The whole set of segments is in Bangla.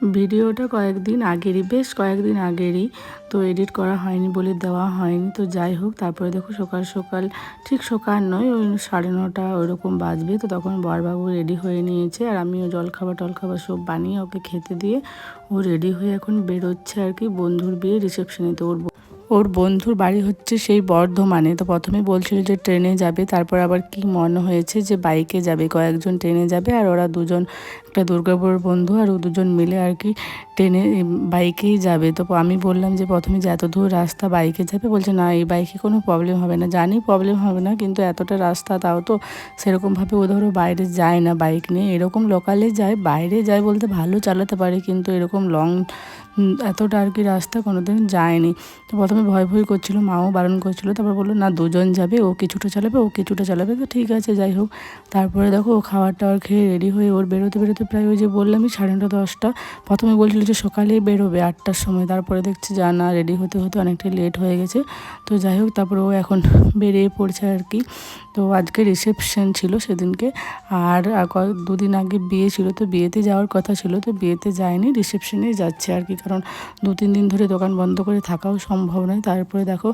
ভিডিওটা কয়েকদিন আগেরই, বেশ কয়েকদিন আগেরই। তো এডিট করা হয়নি বলে দেওয়া হয়নি। তো যাই হোক, তারপরে দেখো সকাল সকাল, ঠিক সকাল নয়, ওই সাড়ে নটা ওইরকম বাজবে। তো তখন বরবাবু রেডি হয়ে নিয়েছে আর আমিও জলখাবার টলখাবার সব বানিয়ে ওকে খেতে দিয়ে ও রেডি হয়ে এখন বেরোচ্ছে আর কি বন্ধুর বিয়ে রিসেপশনে। তো ওর ওর বন্ধুর বাড়ি হচ্ছে সেই বর্ধমানে। তো প্রথমে বলছিল যে ট্রেনে যাবে, তারপর আবার কি মনে হয়েছে যে বাইকে যাবে, কয়েকজন ট্রেনে যাবে আর ওরা দুজন একটা দুর্গাপুর বন্ধু আর ও দুজন মিলে আর কি ট্রেনে বাইকেই যাবে। তো আমি বললাম যে, প্রথমে যে এত দূর রাস্তা বাইকে যাবে? বলছে, না, এই বাইকে কোনো প্রবলেম হবে না। জানি প্রবলেম হবে না, কিন্তু এতটা রাস্তা তাও তো সেরকমভাবে ও ধরো বাইরে যায় না বাইক নিয়ে। এরকম লোকালে যায়, বাইরে যায় বলতে ভালো চালাতে পারে, কিন্তু এরকম লং এতটা আর কি রাস্তা কোনোদিন যায়নি। তো প্রথমে ভয় ভয় করছিল, মাও বারণ করছিল, তারপর বলল, না, দুজন যাবে, ও কিছুটা চালাবে, ও কিছুটা চালাবে। তো ঠিক আছে, যাই হোক। তারপরে দেখো, ও খাবার টাওয়ার খেয়ে রেডি হয়ে ওর বেরোতে বেরোতে প্রায় ওই যে বললামই সাড়ে নটা, দশটা। প্রথমে বলছিল যে সকালেই বেরোবে আটটার সময়। তারপরে দেখছি যা, না রেডি হতে হতে অনেকটা লেট হয়ে গেছে। তো যাই হোক, তারপরে ও এখন বেরিয়ে পড়ছে আর কি। তো আজকে রিসেপশন ছিল সেদিনকে। আর দুদিন আগে বিয়ে ছিল। তো বিয়েতে যাওয়ার কথা ছিল। তো বিয়েতে যায়নি রিসেপশনেই যাচ্ছে আর কি। কারণ দু, তিন দিন ধরে দোকান বন্ধ করে থাকাও সম্ভব নয়। তারপরে দেখো,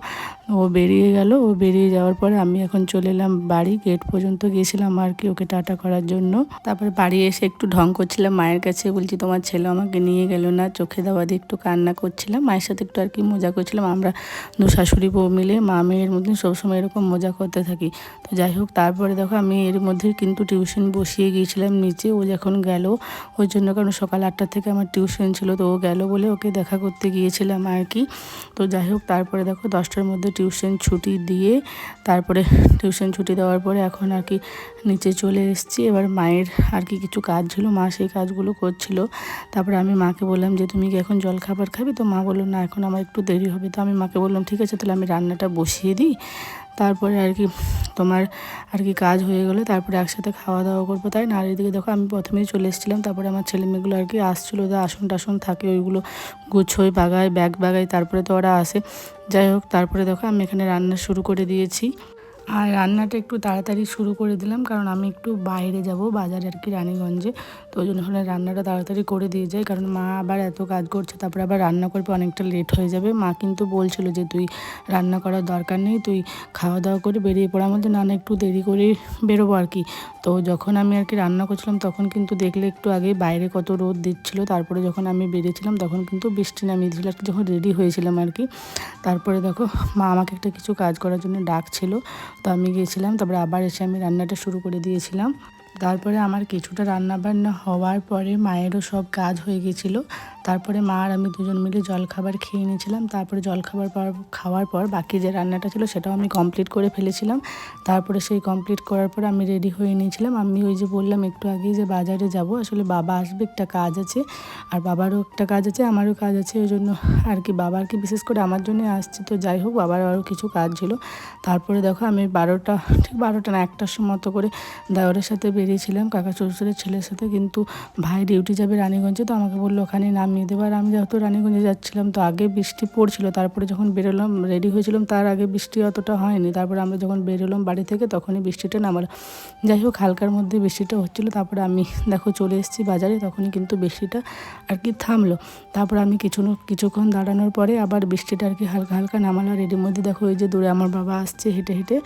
ও বেরিয়ে গেল। ও বেরিয়ে যাওয়ার পরে আমি এখন চলে এলাম বাড়ি। গেট পর্যন্ত গিয়েছিলাম আর কি ওকে টাটা করার জন্য। তারপরে বাড়ি এসে একটু ঢং করছিলাম মায়ের কাছে, বলছি তোমার ছেলে আমাকে নিয়ে গেল না, চোখে দেওয়া দিয়ে একটু কান্না করছিলাম। মায়ের সাথে একটু আর কি মজা করছিলাম। আমরা দু শাশুড়ি বউ মিলে, মা মেয়ের মধ্যে সবসময় এরকম মজা করতে থাকি। তো যাই হোক, তারপরে দেখো আমি এর মধ্যে কিন্তু টিউশন বসিয়ে গিয়েছিলাম নিচে। ও যখন গেল ওই জন্য কারণ সকাল আটটা থেকে আমার টিউশন ছিল, তো ও গেল বলে ওকে দেখা করতে গিয়েছিলাম আর কি। তো যাই হোক, তারপরে দেখো দশটার মধ্যে টিউশন ছুটি দিয়ে, তারপরে টিউশন ছুটি দেওয়ার পরে এখন আর কি নিচে চলে এসেছি। এবার মায়ের আর কি কিছু কাজ ছিল, মা সেই কাজগুলো করছিল। তারপরে আমি মাকে বললাম যে, তুমি কি এখন জল খাবার খাবে? তো মা বলল, না, এখন আমার একটু দেরি হবে। তো আমি মাকে বললাম, ঠিক আছে, তাহলে আমি রান্নাটা বসিয়ে দিই। তারপরে আর কি তোমার আর কি কাজ হয়ে গেলো। তারপরে একসাথে খাওয়া দাওয়া করব। তাই না? আর এদিকে দেখো, আমি প্রথমেই চলে এসেছিলাম। তারপরে আমার ছেলে মেয়েগুলো আর কি আসছিল। ওদের আসন টাসন থাকে, ওইগুলো গুছোই বাগায়, ব্যাগ বাগায়। তারপরে তো ওরা আসে। যাই হোক, তারপরে দেখো, আমি এখানে রান্না শুরু করে দিয়েছি। আর রান্নাটা একটু তাড়াতাড়ি শুরু করে দিলাম, কারণ আমি একটু বাইরে যাব বাজার আর কি রানীগঞ্জে। তো ওই জন্য ওখানে রান্নাটা তাড়াতাড়ি করে দিয়ে যাই, কারণ মা আবার এত কাজ করছে, তারপরে আবার রান্না করবে অনেকটা লেট হয়ে যাবে। মা কিন্তু বলছিল যে, তুই রান্না করার দরকার নেই, তুই খাওয়া দাওয়া করে বেরিয়ে পড়ার মধ্যে না না, একটু দেরি করে বেরোবো আর কি। তো যখন আমি আর কি রান্না করছিলাম, তখন কিন্তু দেখলে একটু আগে বাইরে কত রোদ দিচ্ছিল। তারপরে যখন আমি বেরিয়েছিলাম, তখন কিন্তু বৃষ্টি নামিয়ে দিয়েছিল। আর কি যখন রেডি হয়েছিলাম আর কি, তারপরে দেখো, মা আমাকে একটা কিছু কাজ করার জন্য ডাকছিল। তো আমি গিয়েছিলাম তারপরে আবার এসে আমি রান্নাটা শুরু করে দিয়েছিলাম। তারপরে আমার কিছুটা রান্না বান্না হওয়ার পরে মায়েরও সব কাজ হয়ে গেছিল। তারপরে মা আর আমি দুজন মিলে জলখাবার খেয়ে নিয়েছিলাম। তারপরে জলখাবার পর, খাওয়ার পর বাকি যে রান্নাটা ছিল সেটাও আমি কমপ্লিট করে ফেলেছিলাম। তারপরে সেই কমপ্লিট করার পর আমি রেডি হয়ে নিয়েছিলাম। আমি ওই যে বললাম, একটু আগেই যে বাজারে যাব, আসলে বাবা আসবে, একটা কাজ আছে। আর বাবারও একটা কাজ আছে, আমারও কাজ আছে, ওই জন্য আর কি বাবার কি বিশেষ করে আমার জন্য আসছে। তো যাই হোক, বাবার আরও কিছু কাজ ছিল। তারপরে দেখো, আমি বারোটা, ঠিক বারোটা না, একটার সময় মতো করে দেওয়ারের সাথে বেরিয়েছিলাম, কাকা শ্বশুরের ছেলের সাথে। কিন্তু ভাই ডিউটি যাবে রানীগঞ্জে, তো আমাকে বলল, ওখানে নাম দেবো আর আমি যেহেতু রানীগঞ্জে যাচ্ছিলাম, তো আগে বৃষ্টি পড়ছিল, তারপরে যখন বেরোলাম রেডি হয়েছিলাম, তার আগে বৃষ্টি অতটা হয়নি। তারপরে আমরা যখন বেরোলাম বাড়ি থেকে, তখনই বৃষ্টিটা নামালো। যাই হোক, হালকার মধ্যে বৃষ্টিটা হচ্ছিল, তারপরে আমি দেখো চলে এসেছি বাজারে, তখনই কিন্তু বৃষ্টিটা আর কি থামলো। তারপর আমি কিছু কিছুক্ষণ দাঁড়ানোর পরে আবার বৃষ্টিটা আর কি হালকা হালকা নামালো রেডির মধ্যে দেখো ওই যে দূরে আমার বাবা আসছে হেঁটে হেঁটে।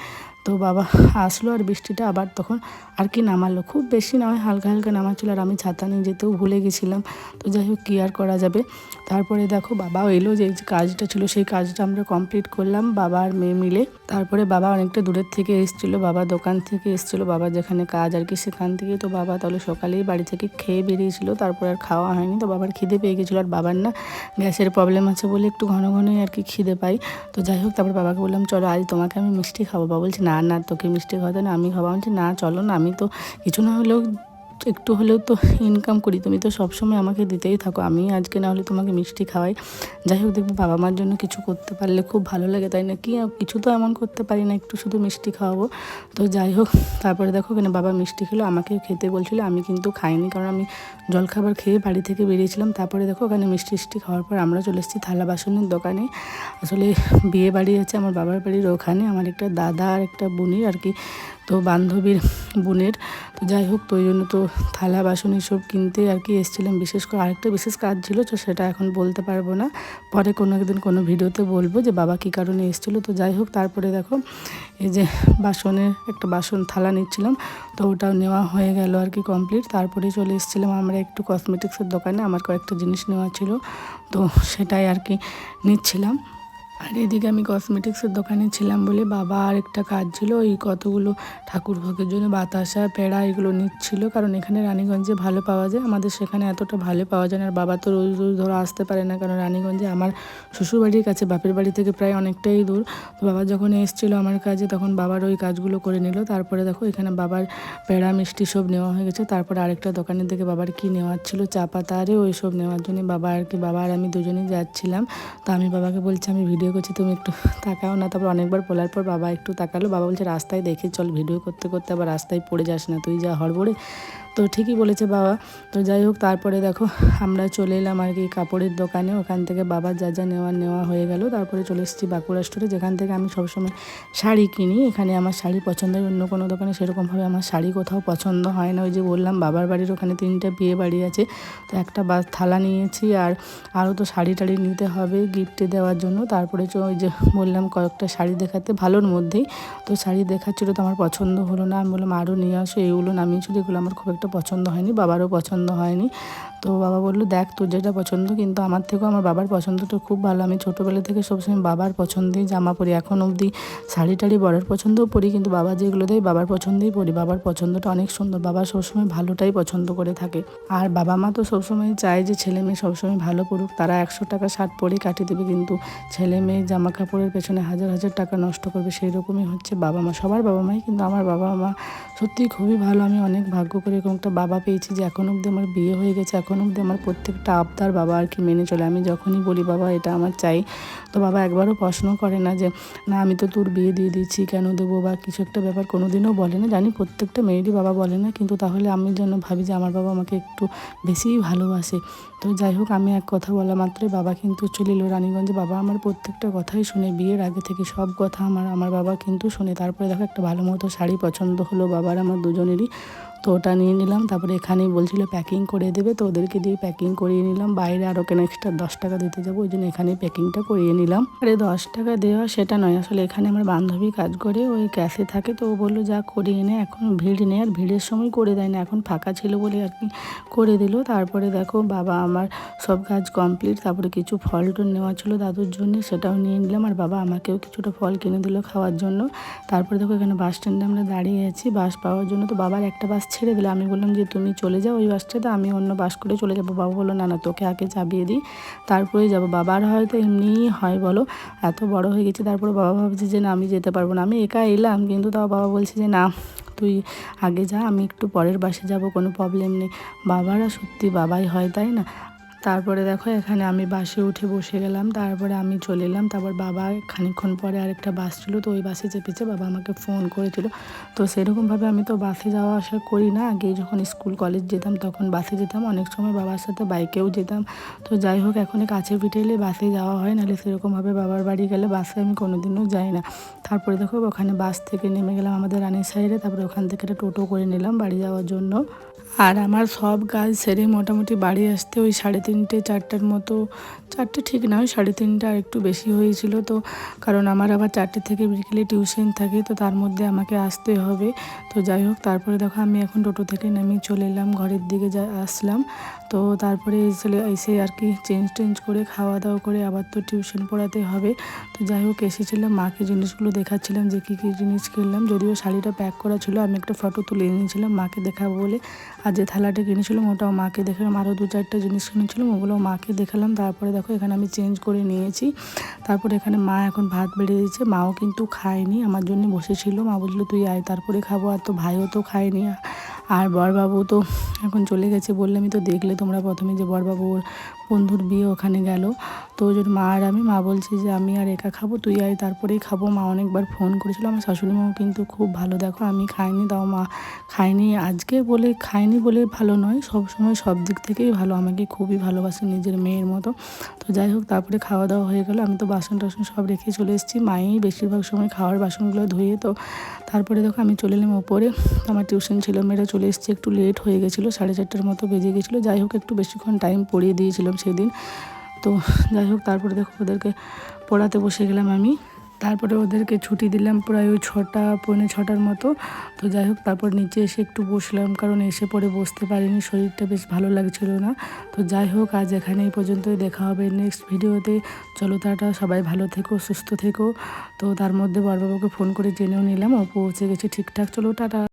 তো বাবা, আসলো আর বৃষ্টিটা আবার তখন আর কি নামালো। খুব বেশি নয় হালকা হালকা নামাচ্ছিল আর আমি ছাতা নিয়ে যেতেও ভুলে গেছিলাম। তো যাই হোক, কী আর করা যাবে? তারপরে দেখো বাবাও এলো যে কাজটা ছিল, সেই কাজটা আমরা কমপ্লিট করলাম বাবা আর মেয়ে মিলে। তারপরে বাবা অনেকটা দূরের থেকে এসেছিল, বাবা দোকান থেকে এসেছিল, বাবা যেখানে কাজ আর কি সেখান থেকে। তো বাবা তাহলে সকালেই বাড়ি থেকে খেয়ে বেরিয়েছিল, তারপর আর খাওয়া হয়নি। তো বাবার খিদে পেয়ে গেছিল আর বাবার না গ্যাসের প্রবলেম আছে বলে একটু ঘন ঘনই আর কি খিদে পাই। তো যাই হোক, তারপর বাবাকে বললাম, চলো আজ তোমাকে আমি মিষ্টি খাব। বাবা বলছে না না, তোকে মিষ্টি খাওয়াতে না, আমি খাওয়া বলছি না, চলো না, আমি তো কিছু না হলেও একটু হলেও তো ইনকাম করি, তুমি তো সবসময় আমাকে দিতেই থাকো। আমি আজকে না হলে তোমাকে মিষ্টি খাওয়াই। যাই হোক, দেখব বাবা মার জন্য কিছু করতে পারলে খুব ভালো লাগে, তাই না? কি কিছু তো এমন করতে পারি না, একটু শুধু মিষ্টি খাওয়াবো। তো যাই হোক, তারপরে দেখো এখানে বাবা মিষ্টি খেলো আমাকে খেতে বলছিল, আমি কিন্তু খাইনি, কারণ আমি জলখাবার খেয়ে বাড়ি থেকে বেরিয়েছিলাম। তারপরে দেখো ওখানে মিষ্টি মিষ্টি খাওয়ার পর আমরা চলে এসেছি থালা বাসনের দোকানে। আসলে বিয়ে বাড়ি আছে আমার বাবার বাড়ির ওখানে, আমার একটা দাদা আর একটা বোনের আর কি, তো বান্ধবীর বোনের। তো যাই হোক, তো ওই জন্য তো থালা, বাসন এসব কিনতে আর কি এসেছিলাম। বিশেষ করে আরেকটা বিশেষ কাজ ছিল, তো সেটা এখন বলতে পারব না। পরে কোনো একদিন কোনো ভিডিওতে বলব যে বাবা কী কারণে এসেছিল। তো যাই হোক, তারপরে দেখো, এই যে বাসনের একটা বাসন থালা নিচ্ছিলাম, তো ওটাও নেওয়া হয়ে গেল আর কি কমপ্লিট তারপরে চলে এসেছিলাম আমরা একটু কসমেটিক্সের দোকানে, আমার কয়েকটা জিনিস নেওয়া ছিল, তো সেটাই আর কি নিচ্ছিলাম। আর এদিকে আমি কসমেটিক্সের দোকানে ছিলাম বলে বাবা আর একটা কাজ ছিল, ওই কতগুলো ঠাকুর ভোগের জন্য বাতাসা, পেড়া এগুলো নিচ্ছিল। কারণ এখানে রানীগঞ্জে ভালো পাওয়া যায়, আমাদের সেখানে এতটা ভালো পাওয়া যায় না। আর বাবা তো রোজ রোজ ধরো আসতে পারে না, কারণ রানীগঞ্জে আমার শ্বশুরবাড়ির কাছে, বাপের বাড়ি থেকে প্রায় অনেকটাই দূর। তো বাবা যখন এসেছিল আমার কাজে, তখন বাবার ওই কাজগুলো করে নিল। তারপরে দেখো এখানে বাবার পেড়া, মিষ্টি সব নেওয়া হয়ে গেছে। তারপরে আরেকটা দোকানের থেকে বাবার কি নেওয়ার ছিল, চা পাতা, আরে ওই সব নেওয়ার জন্য বাবা আর কি, বাবা আর আমি দুজনেই যাচ্ছিলাম। তো আমি বাবাকে বলছি, আমি ভিডিও করছি, তুমি একটু তাকাও না। তারপর অনেকবার বলার পর বাবা একটু তাকালো। বাবা বলছে, রাস্তায় দেখে চল, ভিডিও করতে করতে আবার রাস্তায় পড়ে যাস না। তুই যা হড়বড়ে তো ঠিকই বলেছে বাবা। তো যাই হোক, তারপরে দেখো, আমরা চলে এলাম আর কি কাপড়ের দোকানে। ওখান থেকে বাবার যা যা নেওয়া নেওয়া হয়ে গেল। তারপরে চলে এসেছি বাঁকুড়া স্টোরে যেখান থেকে আমি সবসময় শাড়ি কিনি। এখানে আমার শাড়ি পছন্দ হয় অন্য কোনো দোকানে সেরকমভাবে আমার শাড়ি কোথাও পছন্দ হয় না। ওই যে বললাম, বাবার বাড়ির ওখানে তিনটা বিয়ে বাড়ি আছে। তো একটা বা, থালা নিয়েছি আর আরও তো শাড়ি টাড়ি নিতে হবে গিফটে দেওয়ার জন্য। তারপরে ওই যে বললাম, কয়েকটা শাড়ি দেখাতে ভালোর মধ্যেই। তো শাড়ি দেখাচ্ছিলো তো আমার পছন্দ হলো না। আমি বললাম, আরও নিয়ে আসো। এগুলো নামিয়েছিল এগুলো আমার খুব পছন্দ হয়নি বাবারও পছন্দ হয়নি। তো বাবা বলল, দেখ, তোর যেটা পছন্দ, কিন্তু আমার থেকেও আমার বাবার পছন্দটা খুব ভালো। আমি ছোটোবেলা থেকে সবসময় বাবার পছন্দেই জামা পরি। এখন অবধি শাড়ি টাড়ি বড়ের পছন্দও পরি, কিন্তু বাবা যেগুলো দেয় বাবার পছন্দেই পরি। বাবার পছন্দটা অনেক সুন্দর। বাবা সবসময় ভালোটাই পছন্দ করে থাকে। আর বাবা মা তো সবসময় চায় যে ছেলে মেয়ে সবসময় ভালো পড়ুক তারা একশো টাকা শার্ট পরেই কাটিয়ে দেবে, কিন্তু ছেলে মেয়ে জামা কাপড়ের পেছনে হাজার হাজার টাকা নষ্ট করবে সেই রকমই হচ্ছে বাবা মা। সবার বাবা মাই কিন্তু আমার বাবা মা সত্যিই খুবই ভালো। আমি অনেক ভাগ্য করে এরকম একটা বাবা পেয়েছি যে এখন অবধি আমার বিয়ে হয়ে গেছে। এখন অবধি আমার প্রত্যেকটা আবদার বাবা আর কি মেনে চলে। আমি যখনই বলি, বাবা, এটা আমার চাই। তো বাবা একবারও প্রশ্ন করে না যে, না, আমি তো তোর বিয়ে দিয়ে দিচ্ছি কেন দেবো বা কিছু একটা ব্যাপার। কোনো দিনও বলে না। জানি প্রত্যেকটা মেয়েরই বাবা বলে না, কিন্তু তাহলে আমি যেন ভাবি যে, আমার বাবা আমাকে একটু বেশিই ভালোবাসে। তো যাই হোক, আমি এক কথা বলা মাত্রই বাবা কিন্তু চলে এলো রানীগঞ্জে। বাবা আমার প্রত্যেকটা কথাই শুনে, বিয়ের আগে থেকে সব কথা আমার আমার বাবা কিন্তু শুনে। তারপরে দেখো একটা ভালো মতো শাড়ি পছন্দ হলো বাবার, আমার দুজনেরই। তো ওটা নিয়ে নিলাম। তারপরে এখানেই বলছিল প্যাকিং করে দেবে। তো ওদেরকে দিয়ে প্যাকিং করিয়ে নিলাম। বাইরে আরও কেন এক্সট্রা দশ টাকা দিতে যাব। ওই জন্য এখানে প্যাকিংটা করিয়ে নিলাম। আরে দশ টাকা দেওয়া সেটা নয়। আসলে এখানে আমার বান্ধবী কাজ করে। ওই ক্যাশে থাকে। তো ও বলল, যা করিয়ে নে। এখন ভিড় নেই। আর ভিড়ের সময় করে দেয় না। এখন ফাঁকা ছিল বলে আর কি করে দিল। তারপরে দেখো, বাবা আমার সব কাজ কমপ্লিট তারপরে কিছু ফল টল নেওয়া ছিল দাদুর জন্য। সেটাও নিয়ে নিলাম। আর বাবা আমাকেও কিছুটা ফল কিনে দিল খাওয়ার জন্য। তারপরে দেখো, এখানে বাস স্ট্যান্ডে আমরা দাঁড়িয়ে আছি। বাস পাওয়ার জন্য। তো বাবার একটা বাস ছেড়ে দিলে। আমি বললাম যে, তুমি চলে যাও ওই বাসটাতে, আমি অন্য বাস করে চলে যাব। বাবা বলল, না না, তোকে আগে চাপিয়ে দিই তারপরে যাব। বাবার হয়তো এমনিই হয়, বলো? এত বড় হয়ে গেছে, তারপরে বাবা ভাবছে যে, না, আমি যেতে পারব না। আমি একা এলাম, কিন্তু তাও বাবা বলছে যে, না, তুই আগে যা, আমি একটু পরের বাসে যাব, কোনো প্রবলেম নেই। বাবারা সত্যি বাবাই হয়, তাই না? তারপরে দেখো এখানে আমি বাসে উঠে বসে গেলাম, তারপরে আমি চলে এলাম, তারপর বাবা খানিকক্ষণ পরে আরেকটা বাস ছিল, তো ওই বাসে চেপেছে, বাবা আমাকে ফোন করেছিল। তো সেরকমভাবে আমি তো বাসে যাওয়া আসা করি না, আগে যখন স্কুল কলেজ যেতাম তখন বাসে যেতাম, অনেক সময় বাবার সাথে বাইকেও যেতাম। তো যাই হোক, এখন কাছে পিঠে এলে বাসে যাওয়া হয়, নাহলে সেরকমভাবে বাবার বাড়ি গেলে বাসে আমি কোনোদিনও যাই না। তারপরে দেখো ওখানে বাস থেকে নেমে গেলাম আমাদের রানীর সাইডে, তারপরে ওখান থেকে একটা টোটো করে নিলাম বাড়ি যাওয়ার জন্য। আর আমার সব কাজ সেরে মোটামুটি বাড়ি আসতে ওই সাড়ে তিনটে, চারটার মতো, চারটে ঠিক নয়, সাড়ে তিনটে একটু বেশি হয়েছিল তো। কারণ আমার আবার চারটে থেকে বিকেলে টিউশন থাকে তো তার মধ্যে আমাকে আসতে হবে। তো যাই হোক, তারপরে দেখো আমি এখন টোটো থেকে নামিয়ে চলে এলাম, ঘরের দিকে যা, আসলাম। তো তারপরে চলে এসে আর কি চেঞ্জ টেঞ্জ করে খাওয়া দাওয়া করে আবার তো টিউশন পড়াতে হবে। তো যাই হোক, এসেছিলাম, মাকে জিনিসগুলো দেখাচ্ছিলাম যে কী কী জিনিস কিনলাম। যদিও শাড়িটা প্যাক করা ছিল, আমি একটা ফটো তুলে নিয়েছিলাম মাকে দেখাবো বলে। আর যে থালাটা কিনেছিলাম, ওটাও মাকে দেখালাম। আরও দু চারটা জিনিস কিনেছিলাম ওগুলো মাকে দেখালাম। তারপরে দেখো, এখানে আমি চেঞ্জ করে নিয়েছি। তারপরে এখানে মা এখন ভাত বেড়ে দিয়েছে। মাও কিন্তু খায়নি, আমার জন্য বসেছিল। মা বলল তুই আয়, তারপরে খাব। আর তো ভাইও তো খায়নি। আর বরবাবু তো এখন চলে গেছে বললে আমি তো দেখলে তোমরা প্রথমে যে বরবাবুর বন্ধুর বিয়ে ওখানে গেল। তো জন্য মা আর আমি, মা বলছি যে, আমি আর একা খাব, তুই আয়, তারপরেই খাব। মা অনেকবার ফোন করেছিল। আমার শাশুড়ি মাও কিন্তু খুব ভালো, দেখো, আমি খাইনি তাও মা, খাইনি। আজকে বলে খাইনি বলে ভালো নয়, সব সময় সব দিক থেকেই ভালো। আমাকে খুবই ভালোবাসে নিজের মেয়ের মতো। তো যাই হোক, তারপরে খাওয়া দাওয়া হয়ে গেল। আমি তো বাসন টাসন সব রেখে চলে এসেছি। মাই বেশিরভাগ সময় খাওয়ার বাসনগুলো ধুয়ে তো, তারপরে দেখো আমি চলে এলাম ওপরে। আমার টিউশন ছিল মেয়েরা চলে এসেছি, একটু লেট হয়ে গেছিল, সাড়ে চারটার মতো বেজে গেছিল। যাই হোক, একটু বেশিক্ষণ টাইম পড়িয়ে দিয়েছিলাম। সেদিন তো যাই হোক, তারপরে দেখো ওদেরকে পড়াতে বসে গেলাম আমি। তারপরে ওদেরকে ছুটি দিলাম প্রায় ওই ছটা, পৌনে ছটার মতো। তো যাই হোক, তারপর নিচে এসে একটু বসলাম, কারণ এসে পরে বসতে পারিনি, শরীরটা বেশ ভালো লাগছিল না। তো যাই হোক, আজ এখানে এই পর্যন্তই, দেখা হবে নেক্সট ভিডিওতে চলো তাটা সবাই ভালো থেকো, সুস্থ থেকো। তো তার মধ্যে বরবাবুকে ফোন করে জেনেও নিলাম ও পৌঁছে গেছে ঠিকঠাক। চলো, টাটা।